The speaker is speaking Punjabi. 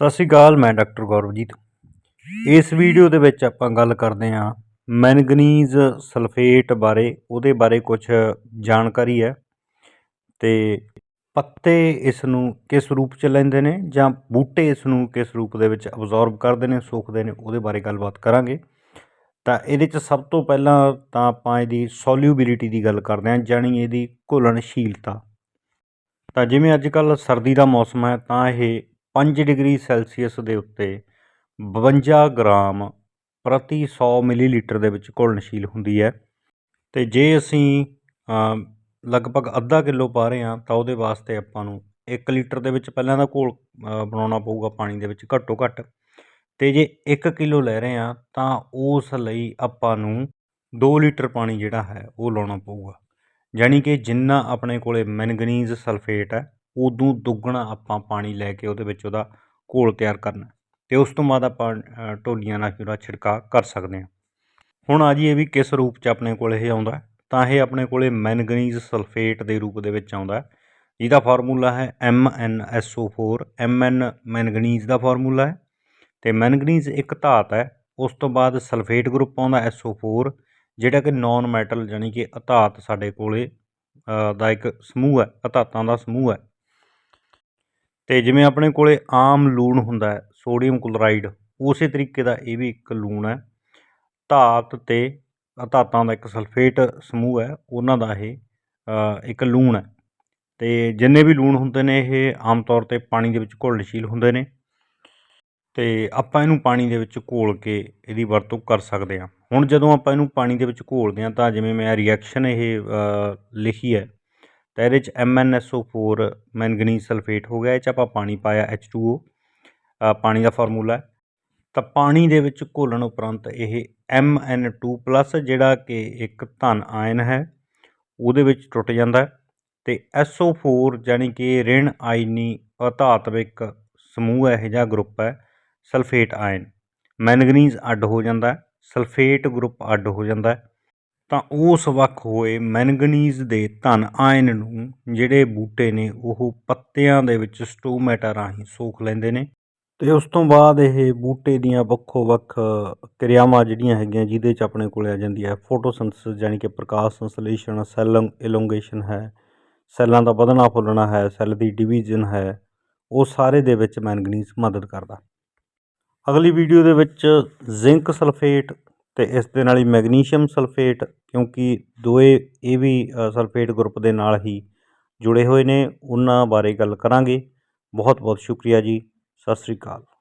ਸਤਿ ਸ਼੍ਰੀ ਅਕਾਲ, ਮੈਂ ਡਾਕਟਰ ਗੌਰਵਜੀਤ। ਇਸ ਵੀਡੀਓ ਦੇ ਵਿੱਚ ਆਪਾਂ ਗੱਲ ਕਰਦੇ ਹਾਂ ਮੈਂਗਨੀਜ਼ ਸਲਫੇਟ ਬਾਰੇ, ਉਹਦੇ ਬਾਰੇ ਕੁਝ ਜਾਣਕਾਰੀ ਹੈ। ਤੇ ਪੱਤੇ ਇਸ ਨੂੰ ਕਿਸ ਰੂਪ ਚ ਲੈਂਦੇ ਨੇ ਜਾਂ ਬੂਟੇ ਇਸ ਨੂੰ ਕਿਸ ਰੂਪ ਦੇ ਵਿੱਚ ਅਬਜ਼ੌਰਬ ਕਰਦੇ ਨੇ, ਸੋਖਦੇ ਨੇ, ਉਹਦੇ ਬਾਰੇ ਗੱਲਬਾਤ ਕਰਾਂਗੇ। ਤਾਂ ਇਹਦੇ ਚ ਸਭ ਤੋਂ ਪਹਿਲਾਂ ਤਾਂ ਆਪਾਂ ਇਹਦੀ ਸੋਲਿਊਬਿਲਿਟੀ ਦੀ ਗੱਲ ਕਰਦੇ ਹਾਂ, ਜਾਣੀ ਇਹਦੀ ਘੁਲਣਸ਼ੀਲਤਾ। ਤਾਂ ਜਿਵੇਂ ਅੱਜ ਕੱਲ ਸਰਦੀ ਦਾ ਮੌਸਮ ਹੈ, ਤਾਂ ਇਹ ਪੰਜ ਡਿਗਰੀ ਸੈਲਸੀਅਸ ਦੇ ਉੱਤੇ 52 ਗ੍ਰਾਮ ਪ੍ਰਤੀ 100 ਮਿਲੀਲੀਟਰ ਦੇ ਵਿੱਚ ਘੁਲਣਸ਼ੀਲ ਹੁੰਦੀ ਹੈ। ਤੇ ਜੇ ਅਸੀਂ ਲਗਭਗ ਅੱਧਾ ਕਿਲੋ ਪਾ ਰਹੇ ਹਾਂ, ਤਾਂ ਉਹਦੇ ਵਾਸਤੇ ਆਪਾਂ ਨੂੰ 1 ਲੀਟਰ ਦੇ ਵਿੱਚ ਪਹਿਲਾਂ ਦਾ ਘੋਲ ਬਣਾਉਣਾ ਪਊਗਾ ਪਾਣੀ ਦੇ ਵਿੱਚ ਘੱਟੋ ਘੱਟ। ਤੇ ਜੇ 1 ਕਿਲੋ ਲੈ ਰਹੇ ਹਾਂ, ਤਾਂ ਉਸ ਲਈ ਆਪਾਂ ਨੂੰ 2 ਲੀਟਰ ਪਾਣੀ ਜਿਹੜਾ ਹੈ, ਉਹ ਲਾਉਣਾ ਪਊਗਾ। ਯਾਨੀ ਕਿ ਜਿੰਨਾ ਆਪਣੇ ਕੋਲੇ ਮੈਂਗਨੀਜ਼ ਸਲਫੇਟ ਹੈ ਉਦੋਂ ਦੁੱਗਣਾ ਆਪਾਂ ਪਾਣੀ ਲੈ ਕੇ ਉਹਦੇ ਵਿੱਚ ਉਹਦਾ ਘੋਲ ਤਿਆਰ ਕਰਨਾ ਤੇ ਉਸ ਤੋਂ ਬਾਅਦ ਆਪਾਂ ਅ, ਢੋਲੀਆਂ ਨਾਲ ਉਹਦਾ ਛਿੜਕਾਅ ਕਰ ਸਕਦੇ ਹਾਂ। ਹੁਣ ਆ ਜੀ ਇਹ ਵੀ ਕਿਸ ਰੂਪ 'ਚ ਆਪਣੇ ਕੋਲ ਇਹ ਆਉਂਦਾ ਤਾਂ ਇਹ ਆਪਣੇ ਕੋਲੇ ਮੈਂਗਨੀਜ਼ ਸਲਫੇਟ ਦੇ ਰੂਪ ਦੇ ਵਿੱਚ ਆਉਂਦਾ ਹੈ, ਜਿਹਦਾ ਫਾਰਮੂਲਾ ਹੈ MnSO4 Mn ਮੈਂਗਨੀਜ਼ ਦਾ ਫਾਰਮੂਲਾ ਹੈ ਤੇ ਮੈਂਗਨੀਜ਼ ਇੱਕ ਧਾਤ ਹੈ ਉਸ ਤੋਂ ਬਾਅਦ ਸਲਫੇਟ ਗਰੁੱਪ ਆਉਂਦਾ SO4 ਜਿਹੜਾ ਕਿ ਨਾਨ ਮੈਟਲ ਯਾਨੀ ਕਿ ਅਧਾਤ ਸਾਡੇ ਕੋਲੇ ਦਾ ਇੱਕ ਸਮੂਹ ਹੈ ਅਧਾਤਾਂ ਦਾ ਸਮੂਹ ਹੈ। ਅਤੇ ਜਿਵੇਂ ਆਪਣੇ ਕੋਲ ਆਮ ਲੂਣ ਹੁੰਦਾ ਸੋਡੀਅਮ ਕਲੋਰਾਈਡ, ਉਸੇ ਤਰੀਕੇ ਦਾ ਇਹ ਵੀ ਇੱਕ ਲੂਣ ਹੈ। ਧਾਤ ਅਤੇ ਧਾਤਾਂ ਦਾ ਇੱਕ ਸਲਫੇਟ ਸਮੂਹ ਹੈ, ਉਹਨਾਂ ਦਾ ਇਹ ਇੱਕ ਲੂਣ ਹੈ। ਅਤੇ ਜਿੰਨੇ ਵੀ ਲੂਣ ਹੁੰਦੇ ਨੇ, ਇਹ ਆਮ ਤੌਰ ਤੇ ਪਾਣੀ ਦੇ ਵਿੱਚ ਘੁਲਣਸ਼ੀਲ ਹੁੰਦੇ ਨੇ। ਅਤੇ ਆਪਾਂ ਇਹਨੂੰ ਪਾਣੀ ਦੇ ਵਿੱਚ ਘੋਲ ਕੇ ਇਹਦੀ ਵਰਤੋਂ ਕਰ ਸਕਦੇ ਹਾਂ। ਹੁਣ ਜਦੋਂ ਆਪਾਂ ਇਹਨੂੰ ਪਾਣੀ ਦੇ ਵਿੱਚ ਘੋਲਦੇ ਹਾਂ, ਤਾਂ ਜਿਵੇਂ ਮੈਂ ਰਿਐਕਸ਼ਨ ਇਹ ਲਿਖੀ ਹੈ ਤਾਂ ਇਹਦੇ 'ਚ MnSO4 ਮੈਂਗਨੀਜ਼ ਸਲਫੇਟ ਹੋ ਗਿਆ, ਇਹ 'ਚ ਆਪਾਂ ਪਾਣੀ ਪਾਇਆ ਐੱਚ ਟੂ ਓ ਪਾਣੀ ਦਾ ਫਾਰਮੂਲਾ ਹੈ। ਤਾਂ ਪਾਣੀ ਦੇ ਵਿੱਚ ਘੋਲਣ ਉਪਰੰਤ ਇਹ Mn2+ ਜਿਹੜਾ ਕਿ ਇੱਕ ਧਨ ਆਇਨ ਹੈ, ਉਹਦੇ ਵਿੱਚ ਟੁੱਟ ਜਾਂਦਾ ਹੈ ਤੇ SO4 ਜਾਨੀ ਕਿ ਰਿਣ ਆਇਨੀ ਅਧਾਤਵਿਕ ਸਮੂਹ ਹੈ, ਇਹ ਜਾਂ ਗਰੁੱਪ ਹੈ ਸਲਫੇਟ ਆਇਨ ਮੈਂਗਨੀਜ਼ ਅੱਡ ਹੋ ਜਾਂਦਾ ਸਲਫੇਟ ਗਰੁੱਪ ਅੱਡ ਹੋ ਜਾਂਦਾ ਤਾਂ ਉਸ ਵੱਖ ਹੋਏ ਮੈਂਗਨੀਜ਼ ਦੇ ਧਨ ਆਇਨ ਨੂੰ ਜਿਹੜੇ ਬੂਟੇ ਨੇ ਉਹ ਪੱਤਿਆਂ ਦੇ ਵਿੱਚ ਸਟੋਮੈਟਾ ਰਾਹੀਂ ਸੋਖ ਲੈਂਦੇ ਨੇ। ਤੇ ਉਸ ਤੋਂ ਬਾਅਦ ਇਹ ਬੂਟੇ ਦੀਆਂ ਵੱਖੋ ਵੱਖ ਕਿਰਿਆਵਾਂ ਜਿਹੜੀਆਂ ਹੈਗੀਆਂ ਜਿਹਦੇ 'ਚ ਆਪਣੇ ਕੋਲ ਆ ਜਾਂਦੀ ਹੈ। ਫੋਟੋਸਿੰਥੇਸਿਸ ਜਾਨੀ ਕਿ ਪ੍ਰਕਾਸ਼ ਸੰਸਲੇਸ਼ਣ, ਸੈਲ ਇਲੋਂਗੇਸ਼ਨ ਹੈ, ਸੈੱਲਾਂ ਦਾ ਵਧਣਾ ਫੁੱਲਣਾ ਹੈ, ਸੈੱਲ ਦੀ ਡਿਵੀਜ਼ਨ ਹੈ, ਉਹ ਸਾਰੇ ਦੇ ਵਿੱਚ ਮੈਂਗਨੀਜ਼ ਮਦਦ ਕਰਦਾ। ਅਗਲੀ ਵੀਡੀਓ ਦੇ ਵਿੱਚ ਜ਼ਿੰਕ ਸਲਫੇਟ ਅਤੇ ਇਸ ਦੇ ਨਾਲ ਹੀ ਮੈਗਨੀਸ਼ੀਅਮ ਸਲਫੇਟ, ਕਿਉਂਕਿ ਦੋਵੇਂ ਇਹ ਵੀ ਸਲਫੇਟ ਗਰੁੱਪ ਦੇ ਨਾਲ ਹੀ ਜੁੜੇ ਹੋਏ ਨੇ, ਉਹਨਾਂ ਬਾਰੇ ਗੱਲ ਕਰਾਂਗੇ। ਬਹੁਤ ਬਹੁਤ ਸ਼ੁਕਰੀਆ ਜੀ। ਸਤਿ ਸ੍ਰੀ ਅਕਾਲ।